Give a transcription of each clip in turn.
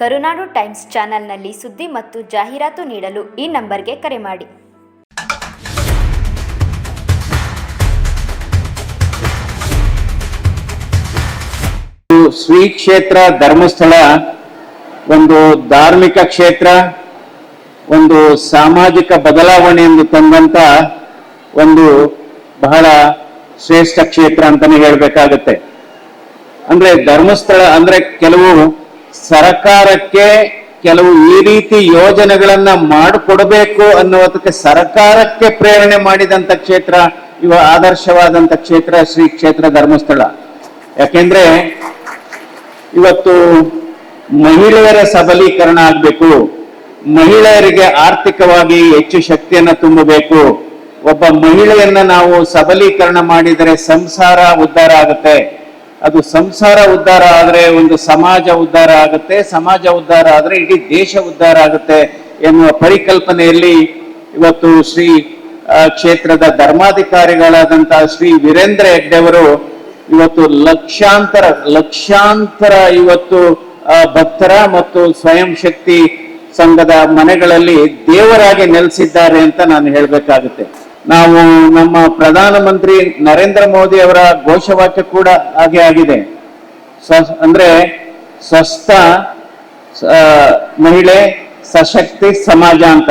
ಕರುನಾಡು times ಚಾನೆಲ್ನಲ್ಲಿ ಸುದ್ದಿ ಮತ್ತು ಜಾಹೀರಾತು ನೀಡಲು ಈ ನಂಬರ್ಗೆ ಕರೆ ಮಾಡಿ. ಶ್ರೀ ಕ್ಷೇತ್ರ ಧರ್ಮಸ್ಥಳ, ಒಂದು ಧಾರ್ಮಿಕ ಕ್ಷೇತ್ರ, ಒಂದು ಸಾಮಾಜಿಕ ಬದಲಾವಣೆಯನ್ನು ತಂದಂತ ಒಂದು ಬಹಳ ಶ್ರೇಷ್ಠ ಕ್ಷೇತ್ರ ಅಂತಾನೆ ಹೇಳ್ಬೇಕಾಗತ್ತೆ. ಅಂದ್ರೆ ಧರ್ಮಸ್ಥಳ ಅಂದ್ರೆ ಕೆಲವು ಸರ್ಕಾರಕ್ಕೆ ಕೆಲವು ಈ ರೀತಿ ಯೋಜನೆಗಳನ್ನ ಮಾಡಿಕೊಡಬೇಕು ಅನ್ನುವುದಕ್ಕೆ ಸರ್ಕಾರಕ್ಕೆ ಪ್ರೇರಣೆ ಮಾಡಿದಂತ ಕ್ಷೇತ್ರ ಇವ ಆದರ್ಶವಾದಂತ ಕ್ಷೇತ್ರ ಶ್ರೀ ಕ್ಷೇತ್ರ ಧರ್ಮಸ್ಥಳ. ಯಾಕೆಂದ್ರೆ ಇವತ್ತು ಮಹಿಳೆಯರ ಸಬಲೀಕರಣ ಆಗ್ಬೇಕು, ಮಹಿಳೆಯರಿಗೆ ಆರ್ಥಿಕವಾಗಿ ಹೆಚ್ಚು ಶಕ್ತಿಯನ್ನು ತುಂಬಬೇಕು, ಒಬ್ಬ ಮಹಿಳೆಯನ್ನ ನಾವು ಸಬಲೀಕರಣ ಮಾಡಿದರೆ ಸಂಸಾರ ಉದ್ಧಾರ ಆಗುತ್ತೆ. ಅದು ಸಂಸಾರ ಉದ್ಧಾರ ಆದರೆ ಒಂದು ಸಮಾಜ ಉದ್ಧಾರ ಆಗುತ್ತೆ, ಸಮಾಜ ಉದ್ಧಾರ ಆದರೆ ಇಡೀ ದೇಶ ಉದ್ಧಾರ ಆಗುತ್ತೆ ಎನ್ನುವ ಪರಿಕಲ್ಪನೆಯಲ್ಲಿ ಇವತ್ತು ಶ್ರೀ ಕ್ಷೇತ್ರದ ಧರ್ಮಾಧಿಕಾರಿಗಳಾದಂತಹ ಶ್ರೀ ವೀರೇಂದ್ರ ಹೆಗ್ಡೆಯವರು ಇವತ್ತು ಲಕ್ಷಾಂತರ ಲಕ್ಷಾಂತರ ಇವತ್ತು ಭಕ್ತರ ಮತ್ತು ಸ್ವಯಂ ಶಕ್ತಿ ಸಂಘದ ಮನೆಗಳಲ್ಲಿ ದೇವರಾಗಿ ನೆಲೆಸಿದ್ದಾರೆ ಅಂತ ನಾನು ಹೇಳಬೇಕಾಗುತ್ತೆ. ನಾವು ನಮ್ಮ ಪ್ರಧಾನಮಂತ್ರಿ ನರೇಂದ್ರ ಮೋದಿ ಅವರ ಘೋಷವಾಕ್ಯ ಕೂಡ ಹಾಗೆ ಆಗಿದೆ. ಅಂದ್ರೆ ಸ್ವಸ್ಥ ಮಹಿಳೆ, ಸಶಕ್ತಿ ಸಮಾಜ ಅಂತ.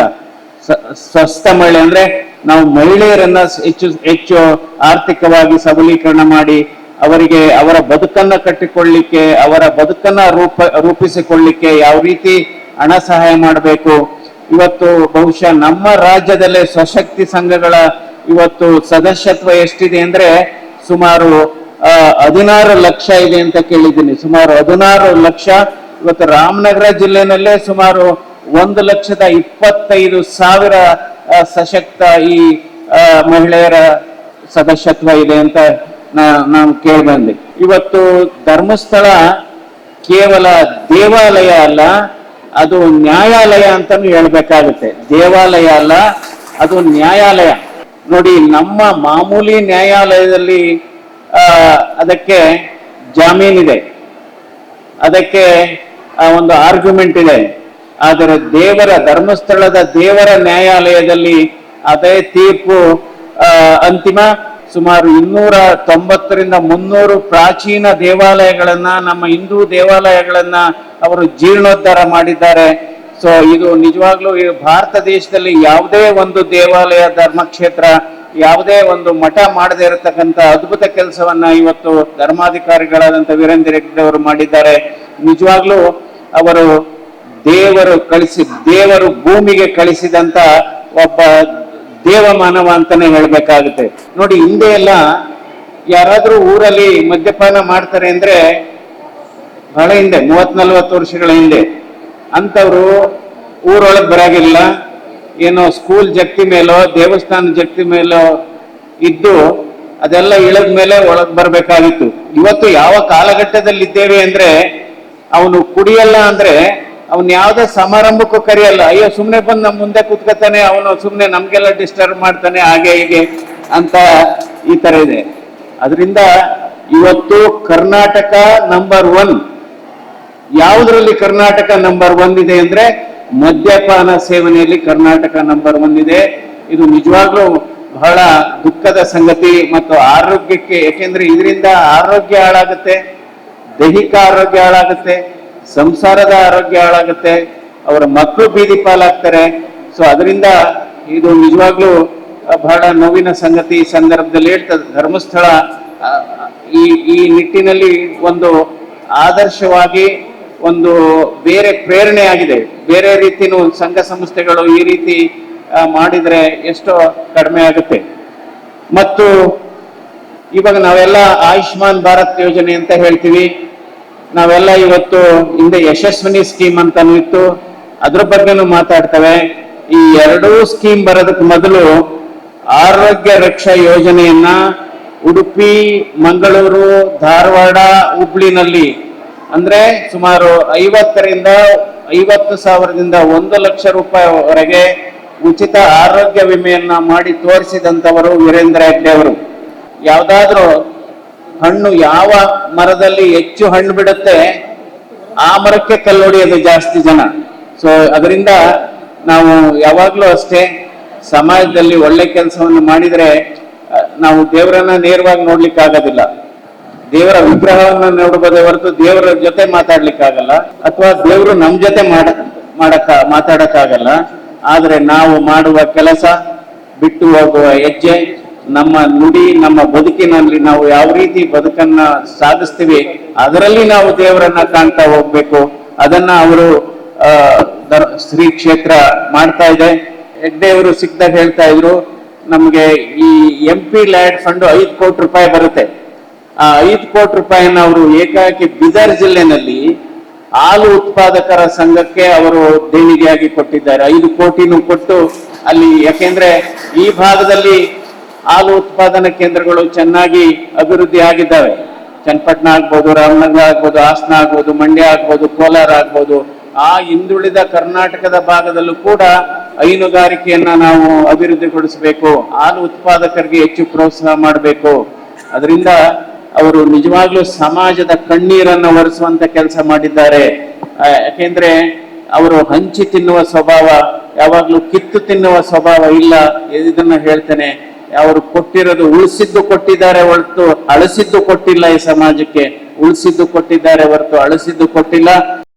ಸ್ವಸ್ಥ ಮಹಿಳೆ ಅಂದ್ರೆ ನಾವು ಮಹಿಳೆಯರನ್ನ ಹೆಚ್ಚು ಹೆಚ್ಚು ಆರ್ಥಿಕವಾಗಿ ಸಬಲೀಕರಣ ಮಾಡಿ ಅವರಿಗೆ ಅವರ ಬದುಕನ್ನ ಕಟ್ಟಿಕೊಳ್ಳಿಕ್ಕೆ, ಅವರ ಬದುಕನ್ನ ರೂಪ, ರೂಪಿಸಿಕೊಳ್ಳಿಕ್ಕೆ ಯಾವ ರೀತಿ ಹಣ ಸಹಾಯ ಮಾಡಬೇಕು ಇವತ್ತು ಬಹುಶಃ ನಮ್ಮ ರಾಜ್ಯದಲ್ಲೇ ಸಶಕ್ತಿ ಸಂಘಗಳ ಇವತ್ತು ಸದಸ್ಯತ್ವ ಎಷ್ಟಿದೆ ಅಂದ್ರೆ ಸುಮಾರು ಹದಿನಾರು ಲಕ್ಷ ಇದೆ ಅಂತ ಕೇಳಿದ್ದೀನಿ. ಸುಮಾರು ಹದಿನಾರು ಲಕ್ಷ. ಇವತ್ತು ರಾಮನಗರ ಜಿಲ್ಲೆನಲ್ಲೇ ಸುಮಾರು ಒಂದು ಲಕ್ಷದ ಇಪ್ಪತ್ತೈದು ಸಾವಿರ ಸಶಕ್ತ ಈ ಮಹಿಳೆಯರ ಸದಸ್ಯತ್ವ ಇದೆ ಅಂತ ನಾವು ಕೇಳಿ ಇವತ್ತು ಧರ್ಮಸ್ಥಳ ಕೇವಲ ದೇವಾಲಯ ಅಲ್ಲ ಅದು ನ್ಯಾಯಾಲಯ ಅಂತಾನು ಹೇಳ್ಬೇಕಾಗುತ್ತೆ. ದೇವಾಲಯ ಅಲ್ಲ, ಅದು ನ್ಯಾಯಾಲಯ. ನೋಡಿ, ನಮ್ಮ ಮಾಮೂಲಿ ನ್ಯಾಯಾಲಯದಲ್ಲಿ ಅದಕ್ಕೆ ಜಾಮೀನಿದೆ ಅದಕ್ಕೆ ಒಂದು ಆರ್ಗ್ಯುಮೆಂಟ್ ಇದೆ. ಆದರೆ ದೇವರ ಧರ್ಮಸ್ಥಳದ ದೇವರ ನ್ಯಾಯಾಲಯದಲ್ಲಿ ಅದೇ ತೀರ್ಪು ಅಂತಿಮ. ಸುಮಾರು ಇನ್ನೂರ ತೊಂಬತ್ತರಿಂದ ಮುನ್ನೂರು ಪ್ರಾಚೀನ ದೇವಾಲಯಗಳನ್ನ, ನಮ್ಮ ಹಿಂದೂ ದೇವಾಲಯಗಳನ್ನ ಅವರು ಜೀರ್ಣೋದ್ಧಾರ ಮಾಡಿದ್ದಾರೆ. ಸೊ ಇದು ನಿಜವಾಗ್ಲೂ ಭಾರತ ದೇಶದಲ್ಲಿ ಯಾವುದೇ ಒಂದು ದೇವಾಲಯ, ಧರ್ಮಕ್ಷೇತ್ರ, ಯಾವುದೇ ಒಂದು ಮಠ ಮಾಡದೇ ಇರತಕ್ಕಂತ ಅದ್ಭುತ ಕೆಲಸವನ್ನ ಇವತ್ತು ಧರ್ಮಾಧಿಕಾರಿಗಳಾದಂತ ವೀರೇಂದ್ರ ಅವರು ಮಾಡಿದ್ದಾರೆ. ನಿಜವಾಗ್ಲೂ ಅವರು ದೇವರು ಕಳಿಸಿ, ದೇವರು ಭೂಮಿಗೆ ಕಳಿಸಿದಂತ ಒಬ್ಬ ದೇವ ಮಾನವ ಅಂತಾನೆ ಹೇಳ್ಬೇಕಾಗುತ್ತೆ. ನೋಡಿ, ಹಿಂದೆ ಎಲ್ಲ ಯಾರಾದ್ರೂ ಊರಲ್ಲಿ ಮದ್ಯಪಾನ ಮಾಡ್ತಾರೆ ಅಂದ್ರೆ ಬಹಳ ಹಿಂದೆ ಮೂವತ್ ನಲ್ವತ್ತು ವರ್ಷಗಳ ಹಿಂದೆ ಅಂತವ್ರು ಊರೊಳಗೆ ಬರಾಗಿಲ್ಲ. ಏನೋ ಸ್ಕೂಲ್ ಜಗ್ತಿ ಮೇಲೋ, ದೇವಸ್ಥಾನ ಜಗ್ತಿ ಮೇಲೋ ಇದ್ದು ಅದೆಲ್ಲ ಇಳದ ಮೇಲೆ ಒಳಗೆ ಬರಬೇಕಾಗಿತ್ತು. ಇವತ್ತು ಯಾವ ಕಾಲಘಟ್ಟದಲ್ಲಿ ಇದ್ದೇವೆ ಅಂದ್ರೆ, ಅವನು ಕುಡಿಯಲ್ಲ ಅಂದ್ರೆ, ಅವನ್ ಯಾವ್ದೇ ಸಮಾರಂಭಕ್ಕೂ ಕರೆಯಲ್ಲ, ಅಯ್ಯೋ ಸುಮ್ಮನೆ ಬಂದು ನಮ್ಮ ಮುಂದೆ ಕೂತ್ಕೊತಾನೆ, ಅವನು ಸುಮ್ಮನೆ ನಮ್ಗೆಲ್ಲ ಡಿಸ್ಟರ್ಬ್ ಮಾಡ್ತಾನೆ, ಹಾಗೆ, ಹೀಗೆ ಅಂತ ಈ ತರ ಇದೆ. ಅದರಿಂದ ಇವತ್ತು ಕರ್ನಾಟಕ ನಂಬರ್ ಒನ್ ಯಾವುದರಲ್ಲಿ ಕರ್ನಾಟಕ ನಂಬರ್ ಒನ್ ಇದೆ ಅಂದ್ರೆ ಮದ್ಯಪಾನ ಸೇವನೆಯಲ್ಲಿ ಕರ್ನಾಟಕ ನಂಬರ್ ಒನ್ ಇದೆ. ಇದು ನಿಜವಾಗ್ಲೂ ಬಹಳ ದುಃಖದ ಸಂಗತಿ ಮತ್ತು ಆರೋಗ್ಯಕ್ಕೆ, ಯಾಕೆಂದ್ರೆ ಇದರಿಂದ ಆರೋಗ್ಯ ಹಾಳಾಗುತ್ತೆ, ದೈಹಿಕ ಆರೋಗ್ಯ ಹಾಳಾಗುತ್ತೆ, ಸಂಸಾರದ ಆರೋಗ್ಯ ಹಾಳಾಗುತ್ತೆ, ಅವರ ಮಕ್ಕಳು ಬೀದಿ ಪಾಲಾಗ್ತಾರೆ. ಸೊ ಅದರಿಂದ ಇದು ನಿಜವಾಗ್ಲೂ ಬಹಳ ನೋವಿನ ಸಂಗತಿ. ಈ ಸಂದರ್ಭದಲ್ಲಿ ಹೇಳ್ತದೆ ಧರ್ಮಸ್ಥಳ ಈ ಈ ನಿಟ್ಟಿನಲ್ಲಿ ಒಂದು ಆದರ್ಶವಾಗಿ ಒಂದು ಬೇರೆ ಪ್ರೇರಣೆ ಆಗಿದೆ ಬೇರೆ ರೀತಿನೂ ಸಂಘ ಸಂಸ್ಥೆಗಳು ಈ ರೀತಿ ಮಾಡಿದರೆ ಎಷ್ಟೋ ಕಡಿಮೆ ಆಗುತ್ತೆ. ಮತ್ತು ಇವಾಗ ನಾವೆಲ್ಲ ಆಯುಷ್ಮಾನ್ ಭಾರತ್ ಯೋಜನೆ ಅಂತ ಹೇಳ್ತೀವಿ. ನಾವೆಲ್ಲ ಇವತ್ತು ಹಿಂದೆ ಯಶಸ್ವಿನಿ ಸ್ಕೀಮ್ ಅಂತಾನು ಇತ್ತು. ಅದ್ರ ಬಗ್ಗೆನೂ ಮಾತಾಡ್ತವೆ. ಈ ಎರಡೂ ಸ್ಕೀಮ್ ಬರೋದಕ್ಕೆ ಮೊದಲು ಆರೋಗ್ಯ ರಕ್ಷಾ ಯೋಜನೆಯನ್ನ ಉಡುಪಿ, ಮಂಗಳೂರು, ಧಾರವಾಡ, ಹುಬ್ಳಿನಲ್ಲಿ ಅಂದ್ರೆ ಸುಮಾರು ಐವತ್ತರಿಂದ ಐವತ್ತು ಸಾವಿರದಿಂದ ಒಂದು ಲಕ್ಷ ರೂಪಾಯಿವರೆಗೆ ಉಚಿತ ಆರೋಗ್ಯ ವಿಮೆಯನ್ನ ಮಾಡಿ ತೋರಿಸಿದಂತವರು ವೀರೇಂದ್ರ ಹೆಗ್ಡೆ ಅವರು. ಯಾವ್ದಾದ್ರು ಹಣ್ಣು ಯಾವ ಮರದಲ್ಲಿ ಹೆಚ್ಚು ಹಣ್ಣು ಬಿಡುತ್ತೆ, ಆ ಮರಕ್ಕೆ ಕಲ್ಲೊಡೆಯೋದು ಜಾಸ್ತಿ ಜನ. ಸೊ ಅದರಿಂದ ನಾವು ಯಾವಾಗ್ಲೂ ಅಷ್ಟೇ ಸಮಾಜದಲ್ಲಿ ಒಳ್ಳೆ ಕೆಲಸವನ್ನು ಮಾಡಿದ್ರೆ ನಾವು ದೇವರನ್ನ ನೇರವಾಗಿ ನೋಡ್ಲಿಕ್ಕೆ ಆಗೋದಿಲ್ಲ ದೇವರ ವಿಗ್ರಹವನ್ನ ನೋಡಬಹುದೇ ಹೊರತು ದೇವರ ಜೊತೆ ಮಾತಾಡ್ಲಿಕ್ಕಾಗಲ್ಲ ಅಥವಾ ದೇವರು ನಮ್ ಜೊತೆ ಮಾಡ ಮಾಡಕ್ಕ ಮಾತಾಡಕ್ಕಾಗಲ್ಲ. ಆದ್ರೆ ನಾವು ಮಾಡುವ ಕೆಲಸ ಬಿಟ್ಟು ಹೋಗುವ ಹೆಜ್ಜೆ, ನಮ್ಮ ನುಡಿ, ನಮ್ಮ ಬದುಕಿನಲ್ಲಿ ನಾವು ಯಾವ ರೀತಿ ಬದುಕನ್ನ ಸಾಧಿಸ್ತೀವಿ, ಅದರಲ್ಲಿ ನಾವು ದೇವರನ್ನ ಕಾಣ್ತಾ ಹೋಗ್ಬೇಕು. ಅದನ್ನ ಅವರು ಶ್ರೀ ಕ್ಷೇತ್ರ ಮಾಡ್ತಾ ಇದೆ. ಹೆಗ್ಡೆಯವರು ಸಿಕ್ದಾಗ ಹೇಳ್ತಾ ಇದ್ರು, ನಮ್ಗೆ ಈ ಎಂ ಪಿ ಲ್ಯಾಂಡ್ ಫಂಡ್ ಐದು ಕೋಟಿ ರೂಪಾಯಿ ಬರುತ್ತೆ. ಆ, ಐದು ಕೋಟಿ ರೂಪಾಯಿಯನ್ನು ಅವರು ಏಕಾಏಕಿ ಬಿದರ್ ಜಿಲ್ಲೆನಲ್ಲಿ ಹಾಲು ಉತ್ಪಾದಕರ ಸಂಘಕ್ಕೆ ಅವರು ದೇಣಿಗೆಯಾಗಿ ಕೊಟ್ಟಿದ್ದಾರೆ. ಐದು ಕೋಟಿನೂ ಕೊಟ್ಟು ಅಲ್ಲಿ ಯಾಕೆಂದ್ರೆ ಈ ಭಾಗದಲ್ಲಿ ಹಾಲು ಉತ್ಪಾದನಾ ಕೇಂದ್ರಗಳು ಚೆನ್ನಾಗಿ ಅಭಿವೃದ್ಧಿ ಆಗಿದ್ದಾವೆ. ಚನ್ನಪಟ್ಟಣ ಆಗ್ಬೋದು, ರಾಮನಗರ ಆಗ್ಬೋದು, ಹಾಸನ ಆಗ್ಬೋದು, ಮಂಡ್ಯ ಆಗ್ಬೋದು, ಕೋಲಾರ ಆಗ್ಬೋದು. ಆ ಹಿಂದುಳಿದ ಕರ್ನಾಟಕದ ಭಾಗದಲ್ಲೂ ಕೂಡ ಹೈನುಗಾರಿಕೆಯನ್ನ ನಾವು ಅಭಿವೃದ್ಧಿಗೊಳಿಸಬೇಕು, ಹಾಲು ಉತ್ಪಾದಕರಿಗೆ ಹೆಚ್ಚು ಪ್ರೋತ್ಸಾಹ ಮಾಡಬೇಕು. ಅದರಿಂದ ಅವರು ನಿಜವಾಗ್ಲೂ ಸಮಾಜದ ಕಣ್ಣೀರನ್ನು ಒರೆಸುವಂತ ಕೆಲಸ ಮಾಡಿದ್ದಾರೆ. ಯಾಕೆಂದ್ರೆ ಅವರು ಹಂಚಿ ತಿನ್ನುವ ಸ್ವಭಾವ, ಯಾವಾಗ್ಲೂ ಕಿತ್ತು ತಿನ್ನುವ ಸ್ವಭಾವ ಇಲ್ಲ. ಇದನ್ನ ಹೇಳ್ತೇನೆ, ಅವರು ಕೊಟ್ಟಿರೋದು ಉಳಿಸಿದ್ದು ಕೊಟ್ಟಿದ್ದಾರೆ ಹೊರತು ಅಳಿಸಿದ್ದು ಕೊಟ್ಟಿಲ್ಲ ಈ ಸಮಾಜಕ್ಕೆ. ಉಳಿಸಿದ್ದು ಕೊಟ್ಟಿದ್ದಾರೆ ಹೊರತು ಅಳಿಸಿದ್ದು ಕೊಟ್ಟಿಲ್ಲ.